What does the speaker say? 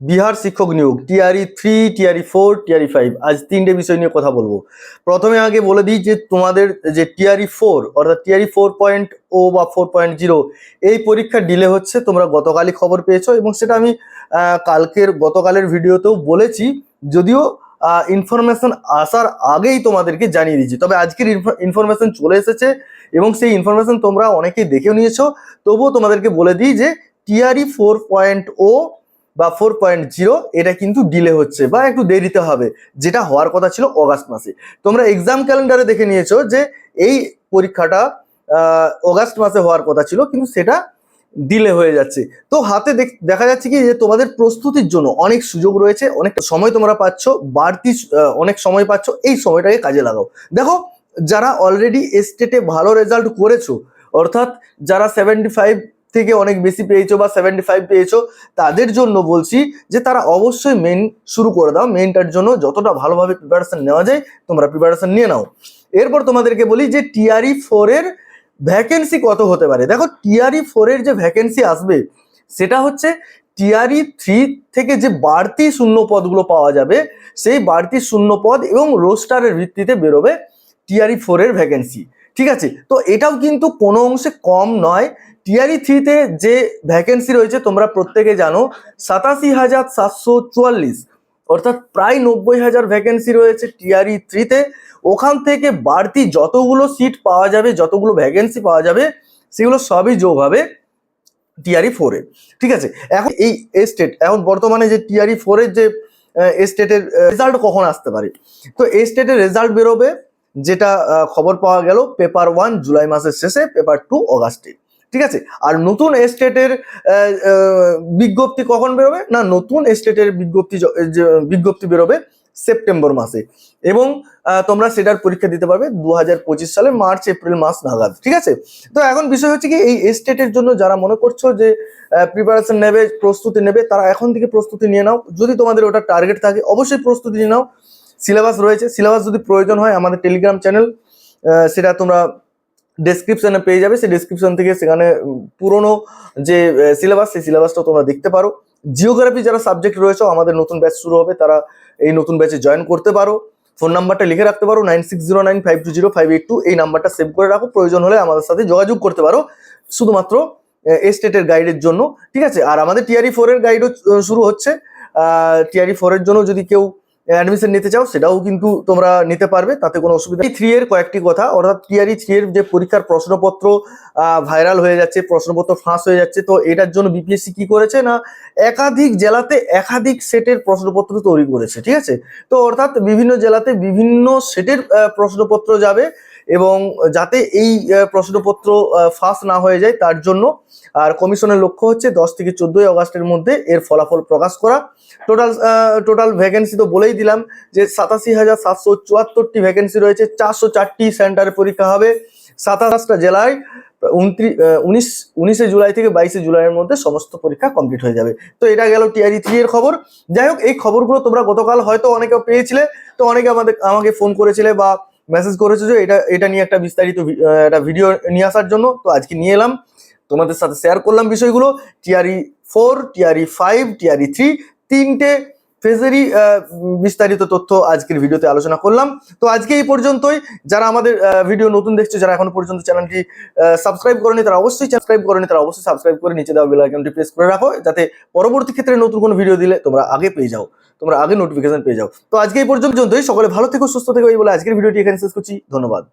বিহার শিক্ষক নিয়োগ, TRE three TRE four TRE five আজ তিনটে বিষয় নিয়ে কথা বলব। প্রথমে আগে বলে দিই যে তোমাদের যে টিআরই ফোর অর্থাৎ টিআরই ফোর পয়েন্ট ও বা ফোর পয়েন্ট জিরো এই পরীক্ষা ডিলে হচ্ছে, তোমরা গতকালই খবর পেয়েছ এবং সেটা আমি কালকের, গতকালের ভিডিওতেও বলেছি। যদিও ইনফরমেশন আসার আগেই তোমাদেরকে জানিয়ে দিয়েছি, তবে আজকের ইনফরমেশন চলে এসেছে এবং সেই ইনফরমেশন তোমরা অনেকেই দেখেও নিয়েছো। তবুও তোমাদেরকে বলে দিই যে টিআরই ফোর পয়েন্ট ও বা ফোর পয়েন্ট জিরো এটা কিন্তু ডিলে হচ্ছে বা একটু দেরিতে হবে, যেটা হওয়ার কথা ছিল অগাস্ট মাসে। তোমরা এক্সাম ক্যালেন্ডারে দেখে নিয়েছো যে এই পরীক্ষাটা অগাস্ট মাসে হওয়ার কথা ছিল, কিন্তু সেটা ডিলে হয়ে যাচ্ছে। তো হাতে দেখা যাচ্ছে কি যে তোমাদের প্রস্তুতির জন্য অনেক সুযোগ রয়েছে, অনেক সময় তোমরা পাচ্ছ, বাড়তি অনেক সময় পাচ্ছ, এই সময়টাকে কাজে লাগাও। দেখো, যারা অলরেডি স্টেটে ভালো রেজাল্ট করেছ, অর্থাৎ যারা সেভেন্টি ফাইভ থেকে অনেক বেশি পেয়েছ বা সেভেন্টি ফাইভ পেয়েছ, তাদের জন্য বলছি যে তারা অবশ্যই মেন শুরু করে দাও। মেনটার জন্য যতটা ভালোভাবে প্রিপারেশন নেওয়া যায়, তোমরা প্রিপারেশন নিয়ে নাও। এরপর তোমাদেরকে বলি যে টিআরই ফোর এর ভ্যাকেন্সি কত হতে পারে। দেখো টিআরই ফোর এর যে ভ্যাকেন্সি আসবে, সেটা হচ্ছে টিআরই থ্রি থেকে যে বাড়তি শূন্য পদগুলো পাওয়া যাবে, সেই বাড়তি শূন্য পদ এবং রোস্টারের ভিত্তিতে বেরোবে টিআরই ফোর এর ভ্যাকেন্সি ঠিক আছে? তো এটাও কিন্তু কোনো অংশে কম নয়। টিআরই থ্রিতে যে ভ্যাকেন্সি রয়েছে, তোমরা প্রত্যেকে জানো, সাতাশি হাজার সাতশো চুয়াল্লিশ। অর্থাৎ প্রায় নব্বই হাজার ভ্যাকেন্সি রয়েছে টিআরই থ্রিতে ওখান থেকে বাড়তি যতগুলো সিট পাওয়া যাবে, যতগুলো ভ্যাকেন্সি পাওয়া যাবে, সেগুলো সবই যোগ হবে টিআরই ফোরে ঠিক আছে? এখন এই স্টেট এখন বর্তমানে যে টিআরই ফোরের যে স্টেটের রেজাল্ট কখন আসতে পারে? তো এই স্টেটের রেজাল্ট বেরোবে যেটা খবর পাওয়া গেল পেপার ওয়ান জুলাই মাসের শেষে পেপার টু অগাস্টে। ঠিক আছে? আর নতুন এস্টেটের বিজ্ঞপ্তি কখন বেরোবে? না, নতুন এস্টেটের বিজ্ঞপ্তি বিজ্ঞপ্তি বেরোবে সেপ্টেম্বর মাসে। এবং তোমরা সেটার পরীক্ষা দিতে পারবে দু হাজার পঁচিশ সালে মার্চ, এপ্রিল মাস নাগাদ। ঠিক আছে? তো এখন বিষয় হচ্ছে কি, এই স্টেটের জন্য যারা মনে করছ যে প্রিপারেশন নেবে, প্রস্তুতি নেবে, তারা এখন থেকে প্রস্তুতি নিয়ে নাও। যদি তোমাদের ওটা টার্গেট থাকে, অবশ্যই প্রস্তুতি নিয়ে নাও। সিলেবাস রয়েছে। সিলেবাস যদি প্রয়োজন হয় আমাদের টেলিগ্রাম চ্যানেল সেটা তোমরা ডেসক্রিপশনে পেয়ে যাবে। সেই ডেসক্রিপশন থেকে সেখানে পুরনো যে সিলেবাস, সেই সিলেবাসটা তোমরা দেখতে পারো। জিওগ্রাফি যারা সাবজেক্ট রয়েছে, আমাদের নতুন ব্যাচ শুরু হবে, তারা এই নতুন ব্যাচে জয়েন করতে পারো। ফোন নাম্বারটা লিখে রাখতে পারো nine six zero nine five two zero five two এই নাম্বারটা সেভ করে রাখো। প্রয়োজন হলে আমাদের সাথে যোগাযোগ করতে পারো, শুধুমাত্র এস্টেটের গাইডের জন্য। ঠিক আছে? আর আমাদের টিআরই ফোর এর গাইডও শুরু হচ্ছে। টিআরই ফোর এর জন্য যদি কেউ অ্যাডমিশন নিতে চাও, সেটাও কিন্তু তোমরা নিতে পারবে, তাতে কোনো অসুবিধা নেই। থ্রি এর কয়েকটি কথা, অর্থাৎ টিআরই থ্রি এর যে পরীক্ষার প্রশ্নপত্র ভাইরাল হয়ে যাচ্ছে, প্রশ্নপত্র ফাঁস হয়ে যাচ্ছে, তো এটার জন্য বিপিএসসি কি করেছে না, একাধিক জেলাতে একাধিক সেটের প্রশ্নপত্র তৈরি করেছে, ঠিক আছে? তো অর্থাৎ বিভিন্ন জেলাতে বিভিন্ন সেটের প্রশ্নপত্র যাবে এবং যাতে এই প্রশ্নপত্র ফাঁস না হয়ে যায় তার জন্য আর কমিশনের লক্ষ্য হচ্ছে দশ থেকে চোদ্দই আগস্টের মধ্যে এর ফলাফল প্রকাশ করা। টোটাল টোটাল ভ্যাকেন্সি তো বলেই দিলাম যে সাতাশি হাজার সাতশো চুয়াত্তরটি ভ্যাকেন্সি রয়েছে, চারশো চারটি সেন্টারে পরীক্ষা হবে। সাতাশটা জেলায় উনত্রিশ উনিশ, উনিশে জুলাই থেকে বাইশে জুলাইয়ের মধ্যে সমস্ত পরীক্ষা কমপ্লিট হয়ে যাবে। তো এটা গেল টিআরই থ্রি এর খবর। যাই হোক, এই খবরগুলো তোমরা গতকাল হয়তো অনেকে পেয়েছিলে, তো অনেকে আমাদের, আমাকে ফোন করেছিলে বা মেসেজ করেছ যে এটা এটা নিয়ে একটা বিস্তারিত একটা ভিডিও নিয়ে আসার জন্য, তো আজকে নিয়ে এলাম। তোমাদের সাথে শেয়ার করলাম বিষয়গুলো। TRE four TRE five TRE three তিনটে ফেজেরই বিস্তারিত তথ্য আজকের ভিডিওতে আলোচনা করলাম। তো আজকে এই পর্যন্তই। যারা আমাদের ভিডিও নতুন দেখছে, যারা এখনও পর্যন্ত চ্যানেলটি সাবস্ক্রাইব করেনি, তারা অবশ্যই সাবস্ক্রাইব করেনি, তারা অবশ্যই সাবস্ক্রাইব করে নিচে দেওয়া বেল আইকনটি প্রেস করে রাখো, যাতে পরবর্তী ক্ষেত্রে নতুন কোনো ভিডিও দিলে তোমরা আগে পেয়ে যাও, তোমরা আগে নোটিফিকেশন পেয়ে যাও। তো আজকে এই পর্যন্তই। সকলে ভালো থেকো, সুস্থ থেকো, এই বলে আজকের ভিডিওটি এখানে শেষ করছি। ধন্যবাদ।